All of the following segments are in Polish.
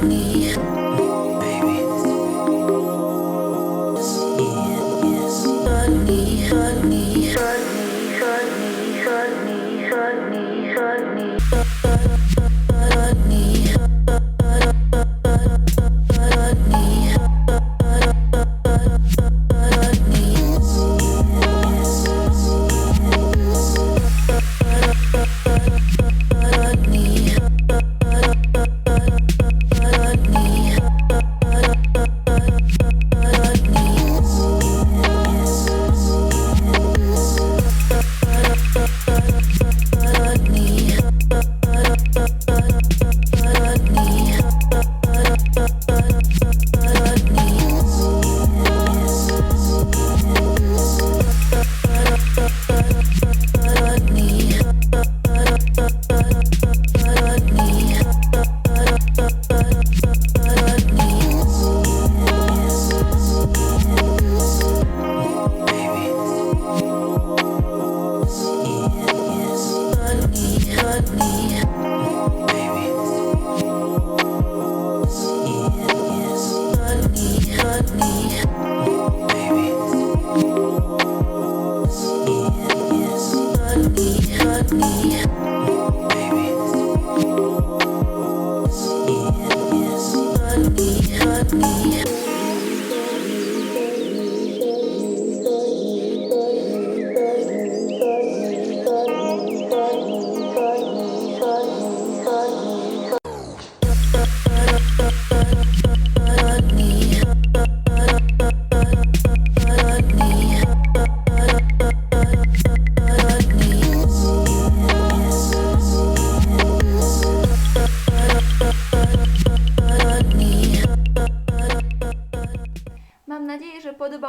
Honey, honey, honey, honey, honey.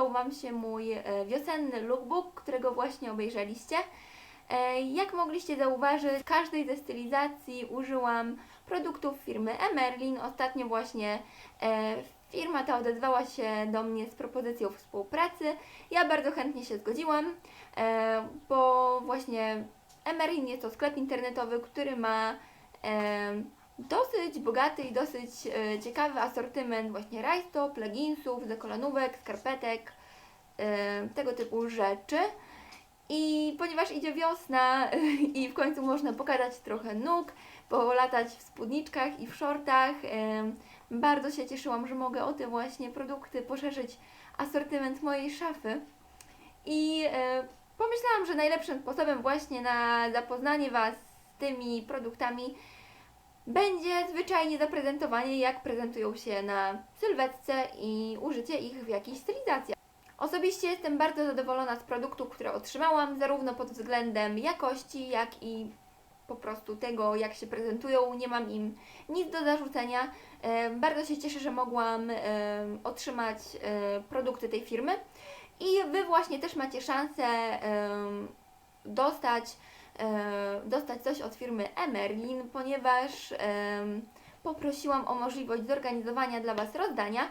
Mam nadzieję, że podobał Wam się mój e, wiosenny lookbook, którego właśnie obejrzeliście. E, Jak mogliście zauważyć, w każdej ze stylizacji użyłam produktów firmy Emerlin. Ostatnio właśnie e, firma ta odezwała się do mnie z propozycją współpracy. Ja bardzo chętnie się zgodziłam, bo właśnie Emerlin jest to sklep internetowy, który ma dosyć bogaty i dosyć e, ciekawy asortyment właśnie rajstop, leginsów, dekolanówek, skarpetek, e, tego typu rzeczy. I ponieważ idzie wiosna i w końcu można pokazać trochę nóg, polatać w spódniczkach i w shortach, em, bardzo się cieszyłam, że mogę o te właśnie produkty poszerzyć asortyment mojej szafy. I e, pomyślałam, że najlepszym sposobem właśnie na zapoznanie Was z tymi produktami będzie zwyczajnie zaprezentowanie, jak prezentują się na sylwetce i użycie ich w jakichś stylizacjach. Osobiście jestem bardzo zadowolona z produktów, które otrzymałam, zarówno pod względem jakości, jak i po prostu tego, jak się prezentują. Nie mam im nic do zarzucenia. Bardzo się cieszę, że mogłam otrzymać e, produkty tej firmy. I Wy właśnie też macie szansę dostać, dostać coś od firmy Emerlin, ponieważ em, poprosiłam o możliwość zorganizowania dla Was rozdania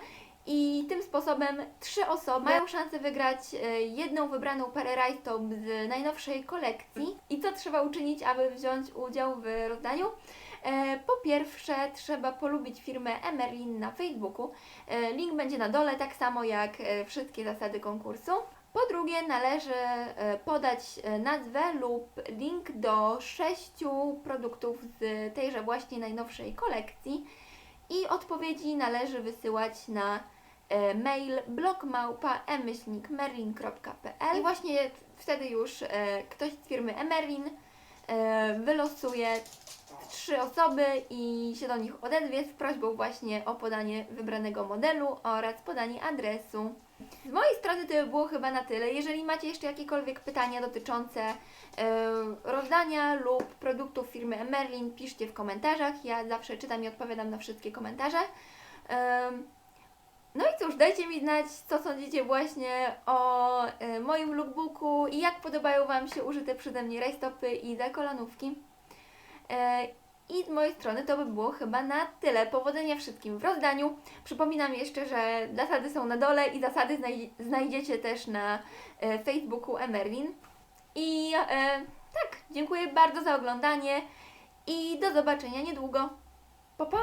i tym sposobem trzy osoby mają szansę wygrać e, jedną wybraną parę rajstop z najnowszej kolekcji. I co trzeba uczynić, aby wziąć udział w rozdaniu? E, Po pierwsze, trzeba polubić firmę Emerlin na Facebooku. E, Link będzie na dole, tak samo jak e, wszystkie zasady konkursu. Po drugie, należy e, podać e, nazwę lub link do sześciu produktów z tejże właśnie najnowszej kolekcji i odpowiedzi należy wysyłać na e, mail blogmałpa.emyślnikmerlin.pl i właśnie wtedy już ktoś z firmy Emerlin wylosuje trzy osoby i się do nich odezwie z prośbą właśnie o podanie wybranego modelu oraz podanie adresu. Z mojej strony to by było chyba na tyle. Jeżeli macie jeszcze jakiekolwiek pytania dotyczące e, rozdania lub produktów firmy Emerlin, piszcie w komentarzach. Ja zawsze czytam i odpowiadam na wszystkie komentarze. Em, no i cóż, dajcie mi znać, co sądzicie właśnie o e, moim lookbooku i jak podobają Wam się użyte przeze mnie rajstopy i dekolanówki. E, I z mojej strony to by było chyba na tyle. Powodzenia wszystkim w rozdaniu. Przypominam jeszcze, że zasady są na dole i zasady znaj- znajdziecie też na e, Facebooku Emerlin. I e, tak, dziękuję bardzo za oglądanie i do zobaczenia niedługo. Pa, pa!